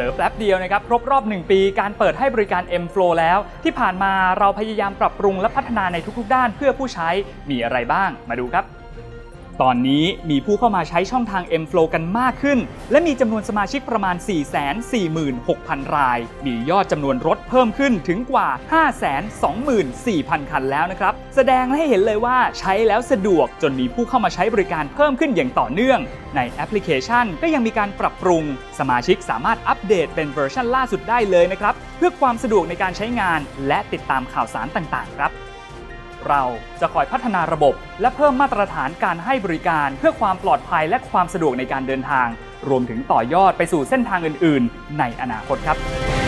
ลอแป๊บเดียวนะครับครบรอบ 1 ปีการเปิดให้บริการ M Flow แล้ว ที่ผ่านมาเราพยายามปรับปรุงและพัฒนาในทุกๆด้านเพื่อผู้ใช้มีอะไรบ้างมาดูครับ ตอนนี้มีผู้เข้ามาใช้ช่องทาง M Flow กันมากขึ้น และมีจำนวนสมาชิกประมาณ 446,000 ราย มียอดจำนวนรถเพิ่มขึ้นถึงกว่า 524,000 คันแล้วนะครับ แสดงให้เห็นเลยว่าใช้แล้วสะดวกจนมีผู้เข้ามาใช้บริการเพิ่มขึ้นอย่างต่อเนื่อง ในแอปพลิเคชันก็ยังมีการปรับปรุง สมาชิกสามารถอัปเดตเป็นเวอร์ชันล่าสุดได้เลยนะครับ เพื่อความสะดวกในการใช้งาน และติดตามข่าวสารต่างๆ ครับ เราจะคอยพัฒนาระบบ และเพิ่มมาตรฐานการให้บริการเพื่อความปลอดภัยและความสะดวกในการเดินทาง รวมถึงต่อยอดไปสู่เส้นทางอื่น ๆ ในอนาคตครับ